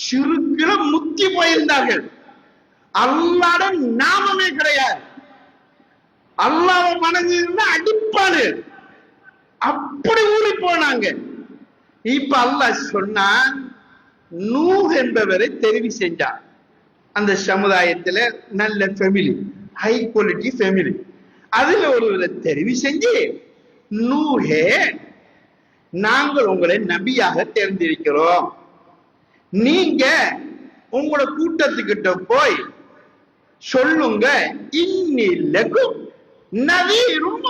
சிறுக்கில முத்தி போயிருந்தார்கள். அல்லாட நாமமே கிடையாது. அல்லாவை வணங்குன்னா அடிப்பாடு அப்படி ஊறி போனாங்க. இப்ப அல்லாஹ் சொன்னா நூ என்பவரை தெரிவு செஞ்சார். அந்த சமுதாயத்துல நல்ல ஃபேமிலி ஹை குவாலிட்டி ஃபேமிலி அதுல ஒருவரை தெரிவு செஞ்சு நூஹே நாங்கள் உங்களை நபியாக தேர்ந்திருக்கிறோம் நீங்க உங்களோட கூட்டத்துக்கிட்ட போய் சொல்லுங்க. இன்னிலக்கும் நவீரும்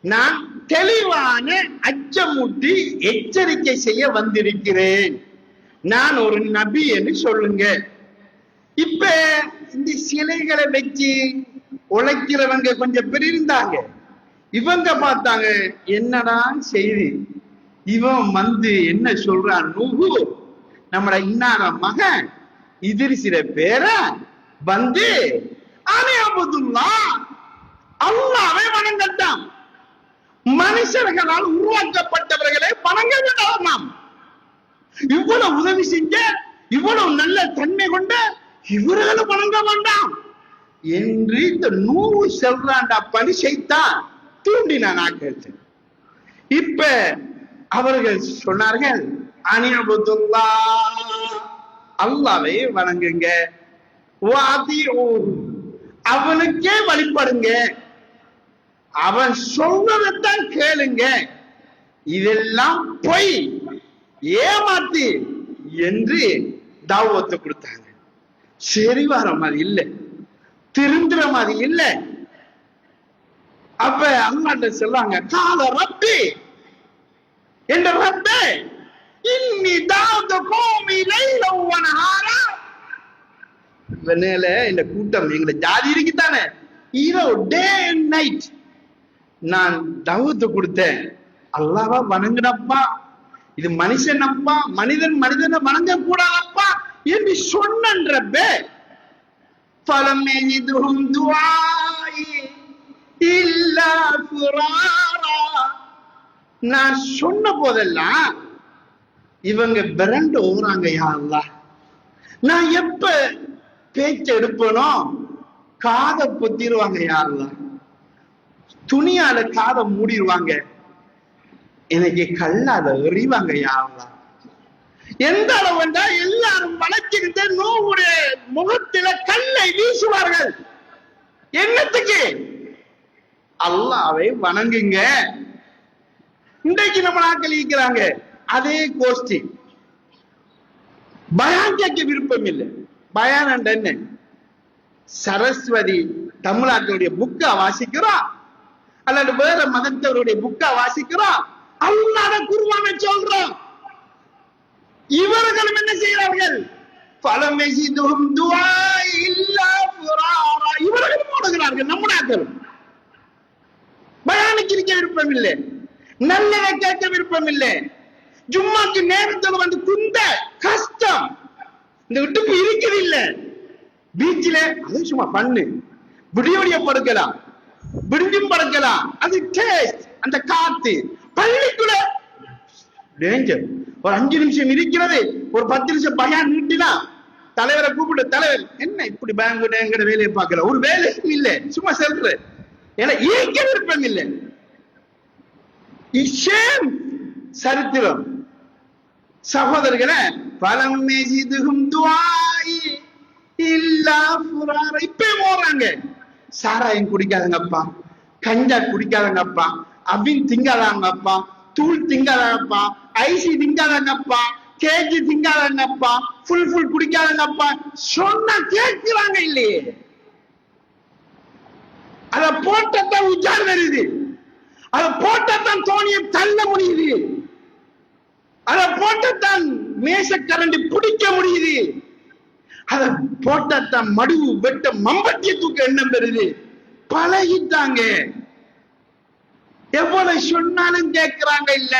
நான் தெளிவான அச்சமூட்டி எச்சரிக்கை செய்ய வந்திருக்கிறேன். நான் ஒரு நபி என்று சொல்லுங்க. இப்ப இந்த சிலைகளை வச்சு உழைக்கிறவங்க கொஞ்சம் பேர் இருந்தாங்க இவங்க பார்த்தாங்க என்னடா செய்தி? இவன் வந்து என்ன சொல்றான்? நுகு நம்மட இன்னார மகன் இதிரிசிற பேர வந்து அனையபுதுல்லா அல்லாவே வணங்கட்டான் மனுஷர்களால் உருவாக்கப்பட்டவர்களை வணங்க வேண்டாம் இவ்வளவு உதவி செஞ்ச இவ்வளவு நல்ல தன்மை கொண்ட இவர்களும் வணங்க வேண்டாம். என்று இந்த நூறு செல்றாண்டா பரிசைத்தான் செய்தான் தூண்டினான் ஆக்கிறது இப்ப அவர்கள் சொன்னார்கள் அனியபுதுல்லா அல்லாவை வணங்குங்க. அவனுக்கே வழிபடுங்க. அவன் சொல்றதைத்தான் கேளுங்க. இதெல்லாம் பொய். ஏமாத்தி என்று தாவத்தை கொடுத்தாங்க. சரி வர மாதிரி இல்ல. திருந்துற மாதிரி இல்ல. அப்ப அம்மாட்ட சொல்லாங்க கால ரப்பி. என்ற ரப்பே. இன்னி தாவத கோமி லைல வனஹாரா. வெண்ணையில இந்த கூட்டம் எங்களை ஜாதி இருக்குதானே? இரவு டே அண்ட் நைட் நான் தவத்து கொடுத்தேன். அல்லாவா வணங்குனப்பா. இது மனுஷனப்பா. மனிதன் மனிதனை வணங்க கூடாதப்பா என்று சொன்னன்றப்பே. பலம் எதுவும் துவாயி. இல்லா நான் சொன்ன போதெல்லாம் இவங்க பிரண்டு ஊறாங்க யா நான் எப்ப பேச்ச எடுப்பனோ காதை பொத்திடுவாங்க யாரெல்லாம் துணியால காதை மூடிடுவாங்க எனக்கு கல்லாத எறிவாங்க யாரெல்லாம் எந்த அளவு என்றால் எல்லாரும் வளர்ச்சிக்கிட்டு நோவுடைய முகத்தில கல்லை வீசுவார்கள். என்னத்துக்கு? அல்லாவை வணங்குங்க. இன்றைக்கு நம்ம நாட்கள் இருக்கிறாங்க அதே கோஷ்டி. பயான் கேட்க விருப்பம் இல்லை பயான் என்ற என்ன சரஸ்வதி தமிழாக்களுடைய புக்கா வாசிக்கிறோம் அல்லது வேற மதத்தவருடைய புக்கா வாசிக்கிறோம் அல்லாத குருவான சொல்றோம். இவர்களும் என்ன செய்கிறார்கள்? பலமெசிதும் துவாய் இல்லா புராரா இவர்களும் ஓடுகிறார்கள் நம்முடாக்களும் நாட்கள் பயானுக்கு இருக்க விருப்பம் இல்லை நல்லதை கேட்க விருப்பம் இல்லை ஜும்மாக்கு நேரத்துல வந்து குந்த கஷ்டம். இந்த விட்டுப்பு இருக்குது இல்ல பீச்சில அது சும்மா பண்ணு. விடிய விடிய படுக்கலாம். விடிஞ்சும் படுக்கலாம். அது டேஸ்ட் அந்த காத்து. பள்ளிக்குள்ள டேஞ்சர் ஒரு அஞ்சு நிமிஷம் இருக்கிறது. ஒரு பத்து நிமிஷம் பயம் நீட்டினா தலைவரை கூப்பிட்டு தலைவர். என்ன இப்படி பேங்க் எங்கிற வேலையை பார்க்கல? ஒரு வேலையும் இல்லை. சும்மா செல்ற. ஏன்னா ஈர்க்க விருப்பம் இல்லை. சரித்திரம். சகோதரர்களே பலம் மேஜிதுகும் துவாயி இல்லா புரார இப்பே போறாங்க சாராயம் குடிக்காதங்கப்பா கஞ்சா குடிக்காதங்கப்பா அவின் திங்காதாங்கப்பா தூள் திங்காதாங்கப்பா ஐசி திங்காதாங்கப்பா கேஜி திங்காதாங்கப்பா ஃபுல் ஃபுல் குடிக்காதங்கப்பா சொன்னா கேட்கிறாங்க இல்லையே. அத போட்டத்தான் உச்சார் வருது. அத போட்டத்தான் தோணியை தள்ள முடியுது. அத போட்டத்தான் மேசக்கரண்டி பிடிக்க முடியுது. அத போட்டத்தான் மடுவு வெட்ட மம்பட்டிய தூக்க எண்ணம் பெறுது. பழகிட்டாங்க. எவ்வளவு சொன்னாலும் கேட்கிறாங்க இல்ல.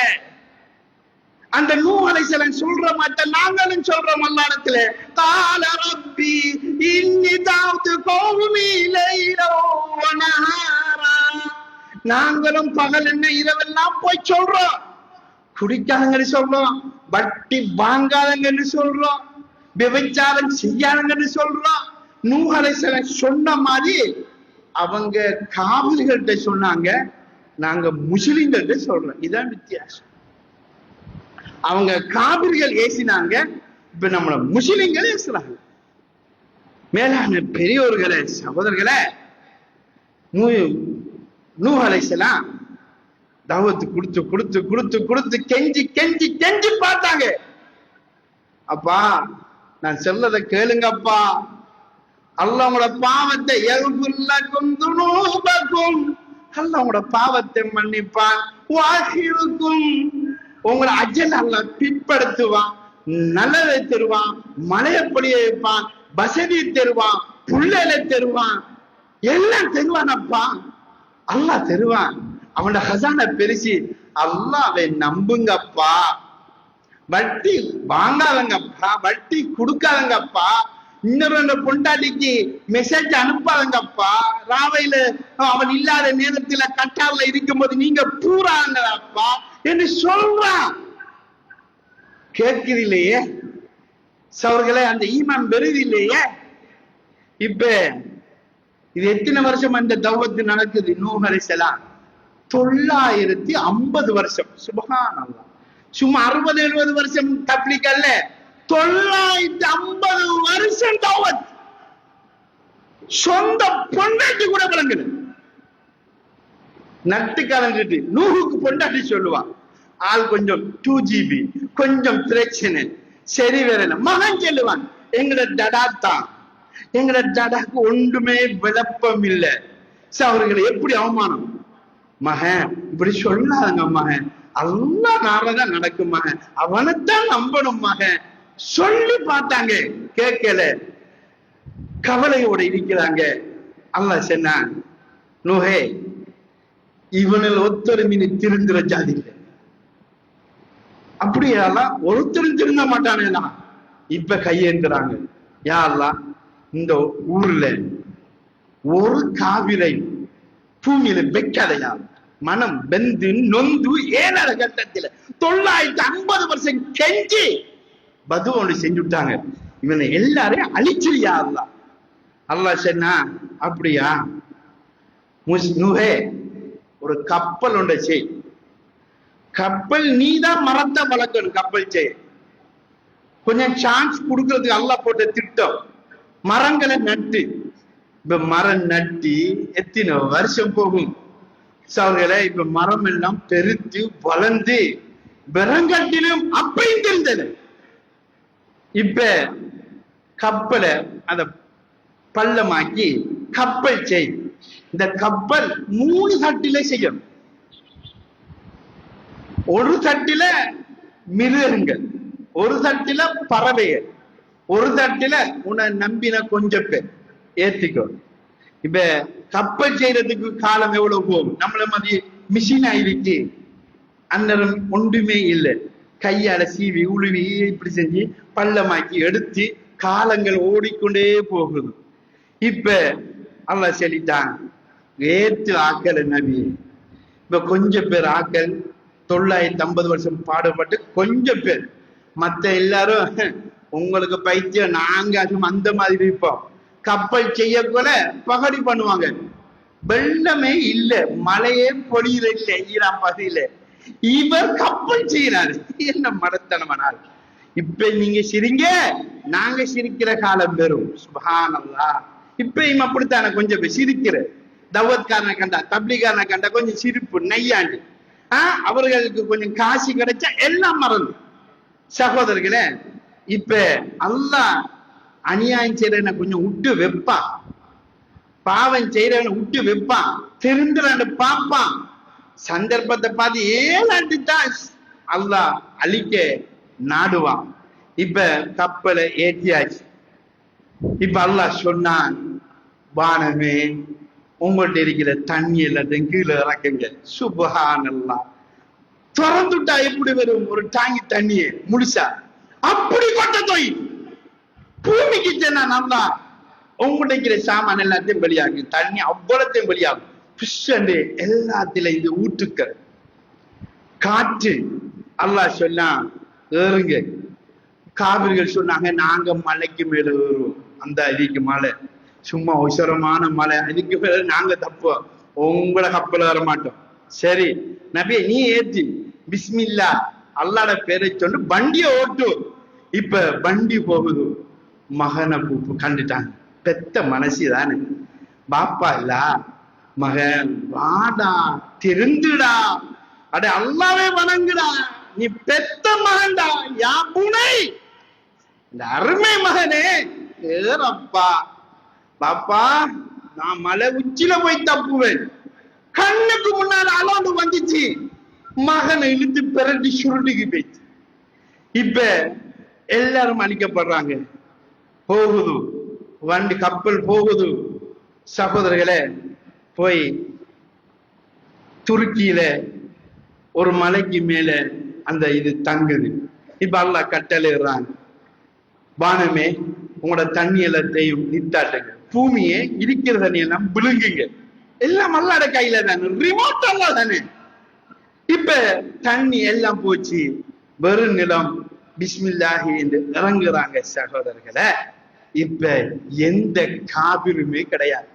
அந்த நூலை சிலன் சொல்ற மாட்டேன் நாங்களும் சொல்றோம் மல்லாடத்துல கால ரப்பி இன்னி தாவது நாங்களும் பகல் என்ன இரவெல்லாம் போய் சொல்றோம். குடிக்காதங்கன்னு சொல்றோம். வட்டி வாங்காதங்கன்னு சொல்றோம். விபச்சாரம் செய்யாதங்கன்னு சொல்றோம். நூஹலை சொன்ன மாதிரி அவங்க காவிரிகள்கிட்ட சொன்னாங்க. நாங்க முஸ்லிம்கள்ட்ட சொல்றோம். இதான் வித்தியாசம். அவங்க காவிரிகள் ஏசினாங்க. இப்ப நம்மள முஸ்லிம்கள் ஏசுறாங்க. மேலான பெரியோர்களே சகோதரர்களே நூ அலைசலாம் தாவத்து கொடுத்து கொடுத்து கொடுத்து கொடுத்து கெஞ்சி கெஞ்சி கெஞ்சி பார்த்தாங்க. அப்பா நான் செல்லதை கேளுங்கப்பா. அல்லாஹ் உங்களோட பாவத்தை எகுல்லக்கும் துணூபக்கும் அல்லாஹ் உங்களோட பாவத்தை மன்னிப்பான். வாகிருக்கும் உங்களை அஜல் அல்ல பிற்படுத்துவான் நல்லதை தருவான். மழைய வைப்பான். வசதி தருவான். புள்ளலை தருவான். எல்லாம் தருவானப்பா. அல்லா தருவான். அவனோட ஹசான பெருசி அல்லாவை நம்புங்கப்பா. வட்டி வாங்காதங்கப்பா. வட்டி கொடுக்காதங்கப்பா. இன்னொரு பொண்டாட்டிக்கு மெசேஜ் அனுப்பாதங்கப்பா. ராவையில அவன் இல்லாத நேரத்துல கட்டார்ல இருக்கும்போது நீங்க பூராங்கப்பா என்று சொல்றான். கேட்குது இல்லையே? சவர்களே அந்த ஈமான் பெறுது இல்லையே? இப்ப இது எத்தனை வருஷம் அந்த தௌவத்து நடக்குது? நூஹலை செலாம் தொள்ளாயிரத்தி ஐம்பது வருஷம். சுபகான் சும்மா அறுபது எழுபது வருஷம் தப்ளிக் அல்ல தொள்ளாயிரத்தி ஐம்பது வருஷம் தௌவத் சொந்த பொண்டாட்டி கூட விளங்குது நட்டு கலந்துட்டு நூறுக்கு பொண்டாட்டி சொல்லுவான் ஆள் கொஞ்சம் டூ ஜிபி கொஞ்சம் பிரச்சனை சரி வரல மகன் சொல்லுவான் எங்கட டடா தான். எங்கட டடாக்கு ஒன்றுமே விளப்பம் இல்லை அவர்களை எப்படி அவமானம்? மகன். இப்படி சொல்லாதங்க மகன். எல்லாம் நாளதான் நடக்கும் மகன். அவனைத்தான் நம்பணும் மகன். சொல்லி பார்த்தாங்க. கேட்கல. கவலையோட இருக்கிறாங்க. அல்ல சென்னான் நுகே இவனில் ஒத்தொருமினி திருந்துற ஜாதி அப்படியெல்லாம் ஒருத்தரும் திருந்த மாட்டானேனா இப்ப கையேந்துறாங்க. யாரெல்லாம் இந்த ஊர்ல ஒரு காவிரையும் பூமியில வைக்காதையா மனம் வெந்து நொந்து ஏழரை கட்டத்துல தொள்ளாயிரத்தி ஐம்பது வருஷம் கெஞ்சி பது ஒன்று செஞ்சு விட்டாங்க. இவனை எல்லாரையும் அழிச்சிரியா அல்லா. அல்லா சொன்னா அப்படியா? நுகே ஒரு கப்பல் ஒன்றை செய். கப்பல் நீதான் மரத்தை வளர்க்கணும் கப்பல் செய். கொஞ்சம் சான்ஸ் கொடுக்கறதுக்கு அல்லா போட்ட திட்டம். மரங்களை நட்டு இப்ப மரம் நட்டி எத்தனை வருஷம் போகும்? அவர்களை இப்ப மரம் எல்லாம் பெருத்து வளர்ந்து வெறங்கட்டிலும் அப்பையும் தெரிந்தது. இப்ப கப்பலை அத பள்ளமாக்கி கப்பல் செய். இந்த கப்பல் மூணு தட்டில செய்யும். ஒரு தட்டில மிருகங்கள் ஒரு தட்டில பறவைகள் ஒரு தட்டில உன நம்பின கொஞ்ச பேர். ஏத்திக்கோ. இப்ப கப்பல் செய்யறதுக்கு காலம் எவ்வளவு போகும்? நம்மள மாதிரி மிஷின் ஆயிருக்கு அந்நேரம் ஒன்றுமே இல்லை. கையால சீவி உழுவி இப்படி செஞ்சு பள்ளமாக்கி எடுத்து காலங்கள் ஓடிக்கொண்டே போகுது. இப்ப அல்ல சரிதான் ஏற்று ஆக்கல் நபி. இப்ப கொஞ்சம் பேர் ஆக்கல் தொள்ளாயிரத்தி ஐம்பது வருஷம் பாடுபட்டு கொஞ்சம் பேர். மத்த எல்லாரும் உங்களுக்கு பைத்தியம் நாங்க அந்த மாதிரி இருப்போம். கப்பல் செய்யக்கூட பகடி பண்ணுவாங்க. வெள்ளமே இல்ல. மழையே பொழியில இல்ல ஈரான் பகுதியில இவர் கப்பல் செய்யறாரு என்ன மடத்தனவனால் இப்ப நீங்க சிரிங்க. நாங்க சிரிக்கிற காலம் பெறும் சுபானல்லா இப்பயும் அப்படித்தான. கொஞ்சம் சிரிக்கிற தவத்காரனை கண்டா தப்ளிகாரனை கண்டா கொஞ்சம் சிரிப்பு நெய்யாண்டு ஆஹ் அவர்களுக்கு கொஞ்சம் காசு கிடைச்சா எல்லாம் மறந்து. சகோதரர்களே இப்ப அல்லாஹ் அநியாயம் செய்யறவனை கொஞ்சம் விட்டு வைப்பான் பாவம் செய்யறவனை விட்டு வைப்பான் திருந்துறான்னு பார்ப்பான் சந்தர்ப்பத்தை பார்த்து ஏழாண்டு தான் அல்லாஹ் அழிக்க நாடுவான். இப்ப கப்பலை ஏற்றியாச்சு இப்ப அல்லாஹ் சொன்னான் வானமே உங்கள்கிட்ட இருக்கிற தண்ணி எல்லாத்தையும் கீழே இறக்குங்க. சுபஹான் திறந்துட்டா எப்படி வரும்? ஒரு டாங்கி தண்ணியை முழுசா. அப்படி கொட்ட தொய். பூமிக்கு சென்னா நல்லா இருக்கிற சாமான் எல்லாத்தையும் வெளியாகும் தண்ணி அவ்வளத்தையும் வெளியாகும். பிஷ் எல்லாத்தில இது ஊற்றுக்கள். காற்று. அல்லாஹ் சொல்லாம் ஏறுங்க. காவிரிகள் சொன்னாங்க நாங்க மலைக்கு மேல ஏறுவோம். அந்த இதுக்கு மலை. சும்மா உசரமான மலை. அதுக்கு மேல நாங்க தப்போம் உங்களை கப்பல வர மாட்டோம். சரி. நபி நீ ஏத்தி. பிஸ்மில்லா. அல்லாட பேரை சொல்லி. வண்டியை ஓட்டு. இப்ப வண்டி போகுது. மகனை கூப்பு கண்டுட்டாங்க. பெத்த மனசு தானே பாப்பா இல்ல. மகன் வாடா தெரிந்துடா. அட அல்லாவே வணங்குடா. நீ பெத்த மகன்டா. யா புனை. இந்த அருமை மகனே. ஏறப்பா. பாப்பா நான் மலை உச்சில போய் தப்புவேன். கண்ணுக்கு முன்னால அலோண்டு வந்துச்சு. மகனை இழுத்து பிறட்டி சுருட்டுக்கு போயிடுச்சு. இப்ப எல்லாரும் அழிக்கப்படுறாங்க போகுது. வண்டி கப்பல் போகுது. சகோதரர்களே போய் துருக்கியில ஒரு மலைக்கு மேல அந்த இது தங்குது. இப்ப அல்லாஹ் கட்டளைறாங்க வானமே உங்களோட தண்ணி எல்லாத்தையும் நித்தாட்டுங்க. பூமியே இருக்கிற தண்ணி எல்லாம் விழுங்குங்க. எல்லாம் அல்லாட கையில தானே. ரிமோட் அல்லா தானே. இப்ப தண்ணி எல்லாம் போச்சு. வெறும் நிலம். பிஸ்மில்லாஹி என்று இறங்குறாங்க சகோதரர்களை. இப்ப எந்த காபிருமே கிடையாது.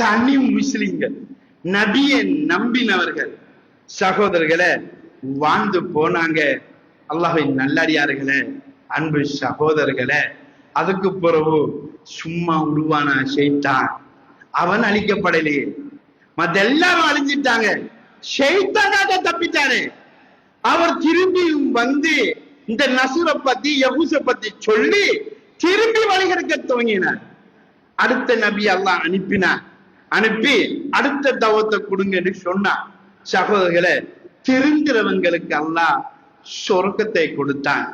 தனி முஸ்லிம்கள். நபியை நம்பினவர்கள். சகோதரர்களை வாழ்ந்து போனாங்க. அல்லாஹின் நல்லடியார்களே அன்பு சகோதரர்களே அதுக்கு பிறகு சும்மா உருவான செய்தான் அவன் அழிக்கப்படலையே மத்த எல்லாரும் அழிஞ்சிட்டாங்க ஷைத்தானாக தப்பித்தானே அவர் திரும்பியும் வந்து இந்த நசுரை பத்தி யகுச பத்தி சொல்லி திரும்பி வழிகெடுக்க துவங்கினார் அடுத்த நபி எல்லாம் அனுப்பினார் அனுப்பி அடுத்த தவத்தை கொடுங்கன்னு சொன்னா சகோதரர்களை திருந்துறவங்களுக்கு அல்லாஹ் சொர்க்கத்தை கொடுத்தான்.